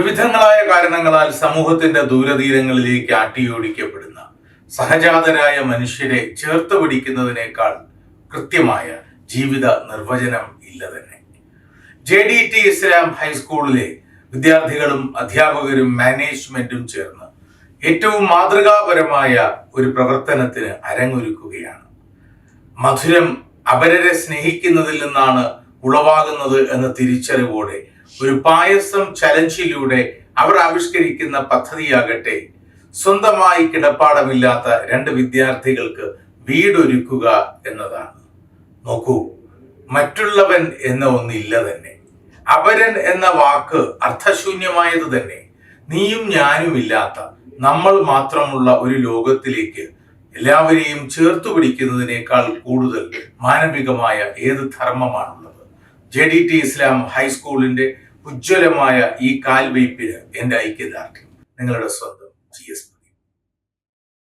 വിവിധങ്ങളായ കാരണങ്ങളാൽ സമൂഹത്തിന്റെ ദൂരതീരങ്ങളിലേക്ക് ആട്ടിയോടിക്കപ്പെടുന്ന സഹജാതരായ മനുഷ്യരെ ചേർത്ത് പിടിക്കുന്നതിനേക്കാൾ കൃത്യമായ ജീവിത നിർവചനം ഇല്ല തന്നെ. ജെ ഡി ടി ഇസ്ലാം ഹൈസ്കൂളിലെ വിദ്യാർത്ഥികളും അധ്യാപകരും മാനേജ്മെന്റും ചേർന്ന് ഏറ്റവും മാതൃകാപരമായ ഒരു പ്രവർത്തനത്തിന് അരങ്ങൊരുക്കുകയാണ്. മധുരം അപരരെ സ്നേഹിക്കുന്നതിൽ നിന്നാണ് ഉളവാകുന്നത് എന്ന തിരിച്ചറിവോടെ ഒരു പായസം ചലഞ്ചിലൂടെ അവർ ആവിഷ്കരിക്കുന്ന പദ്ധതിയാകട്ടെ സ്വന്തമായി കിടപ്പാടമില്ലാത്ത രണ്ട് വിദ്യാർത്ഥികൾക്ക് വീടൊരുക്കുക എന്നതാണ്. നോക്കൂ മറ്റുള്ളവൻ എന്ന ഒന്നില്ല തന്നെ. അപരൻ എന്ന വാക്ക് അർത്ഥശൂന്യമായത് തന്നെ. നീയും ഞാനും ഇല്ലാത്ത നമ്മൾ മാത്രമുള്ള ഒരു ലോകത്തിലേക്ക് എല്ലാവരെയും ചേർത്തു പിടിക്കുന്നതിനേക്കാൾ കൂടുതൽ മാനവികമായ ഏത് ധർമ്മമാണുള്ളത്? ജെ ഡി ടി ഇസ്ലാം ഹൈസ്കൂളിന്റെ ഉജ്ജ്വലമായ ഈ കാൽവയ്പ്പിന് എന്റെ ഐക്യദാർഢ്യം. നിങ്ങളുടെ സ്വന്തം ജി എസ്